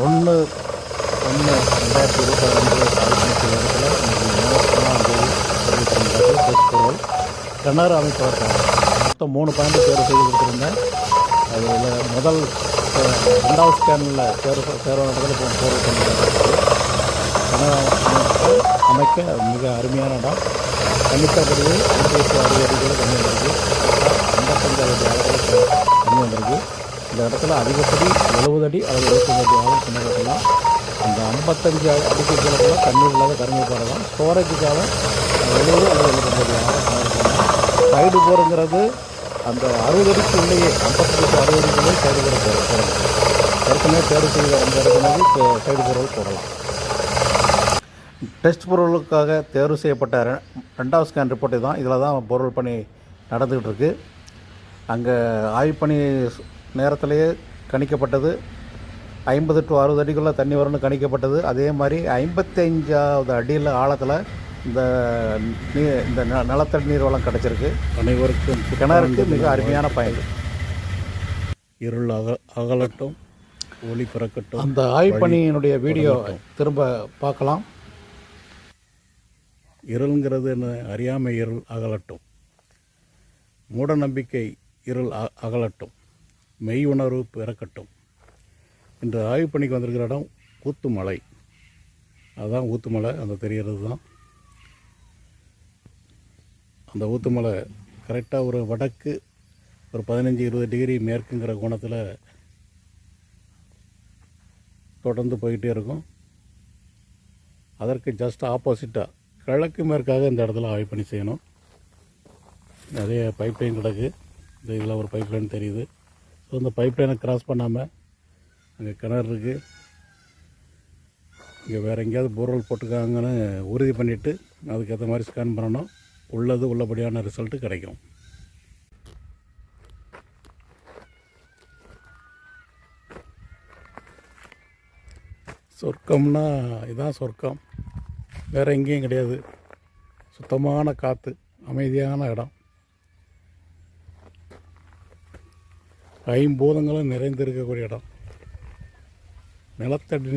ஒன்று ஒன்று ரெண்டாயிரத்தி இருபத்தி ரெண்டு ஆயிரத்தி இடத்துல மூணாம் தேதி தெரிவித்திருந்தாரு டெஸ்ட் பொருள் கிணறு அமைப்பதற்காக மொத்தம் மூணு பாயிண்ட் தேர்வு செய்து கொடுத்துருந்தேன் அதில் முதல் ரெண்டாவது ஸ்கேனில் தேர்வு தேர்வானதில் இப்போ தேர்வு பண்ணியிருக்காங்க அமைக்க மிக அருமையான இடம். கணித்தபடியே ஐம்பத்தி அறுபது கம்மி வந்திருக்கு ஐம்பத்தஞ்சு அடி அளவுக்கு தண்ணி வந்திருக்கு இந்த இடத்துல அதிகப்படி எழுபது அடி அல்லது எழுபத்தஞ்சு அடி ஆழம் கிணறு அந்த ஐம்பத்தஞ்சு அடிக்கு கிணறுல தண்ணீர் இல்லாத கருமை தான். ஸ்டோரேஜுக்காக எழுபது அல்லது எழுபத்தஞ்சு அடி ஆழம் கிணறு சைடு போருங்கிறது அந்த அறுபது அடிக்கு உள்ளேயே ஐம்பத்தஞ்சு அறுபது அடிக்குள்ளே சைடு போர் போட ஏற்கனவே தேர்வு செய்த அந்த இடத்துலேருந்து சைடு போர்கள் போடலாம். டெஸ்ட் பொருளுக்காக தேர்வு செய்யப்பட்ட ரெண்டாவது ஸ்கேன் ரிப்போர்ட்டு தான். இதில் தான் பொருள் பணி நடந்துக்கிட்டு இருக்குது அங்கே ஆய்வு பணி நேரத்திலேயே கணிக்கப்பட்டது. ஐம்பது டு அறுபது அடிக்குள்ளே தண்ணி வரும்னு கணிக்கப்பட்டது. அதே மாதிரி ஐம்பத்தஞ்சாவது அடியில் ஆழத்தில் இந்த நீ இந்த ந- நிலத்தடி நீர் வளம் கிடச்சிருக்கு. அனைவருக்கும் கிணறுக்கு மிக அருமையான பயன். இருள் அக அகலட்டும் ஒளி பிறக்கட்டும் அந்த ஆய்வு பணியினுடைய வீடியோ திரும்ப பார்க்கலாம். இருள்ங்கிறது என்ன? அறியாமை இருள் அகலட்டும். மூட நம்பிக்கை இருள் அகலட்டும். மெய் உணர்வு பிறக்கட்டும். இன்று ஆய்வு பணிக்கு வந்திருக்கிற இடம் ஊத்துமலை. அதுதான் ஊத்துமலை அந்த தெரிகிறது தான் அந்த ஊத்துமலை கரெக்டாக ஒரு வடக்கு ஒரு பதினஞ்சு இருபது டிகிரி மேற்குங்கிற கோணத்தில் தொடர்ந்து போயிட்டே இருக்கும். அதற்கு ஜஸ்ட் ஆப்போசிட்டாக கிழக்கு மேற்காக இந்த இடத்துல ஆய்வு பண்ணி செய்யணும். நிறைய பைப் லைன் கிடக்கு. இந்த இதில் ஒரு பைப் லைன் தெரியுது. ஸோ இந்த பைப் லைனை கிராஸ் பண்ணாமல் அங்கே கிணறு இருக்குது இங்கே வேறு எங்கேயாவது போர்வெல் போட்டிருக்காங்கன்னு உறுதி பண்ணிவிட்டு அதுக்கேற்ற மாதிரி ஸ்கேன் பண்ணணும். உள்ளது உள்ளபடியான ரிசல்ட்டு கிடைக்கும். சொர்க்கம்னா இதுதான் சொர்க்கம். வேறு எங்கேயும் கிடையாது. சுத்தமான காற்று அமைதியான இடம். ஐம்பூதங்களும் நிறைந்திருக்கக்கூடிய இடம். நிலத்தடி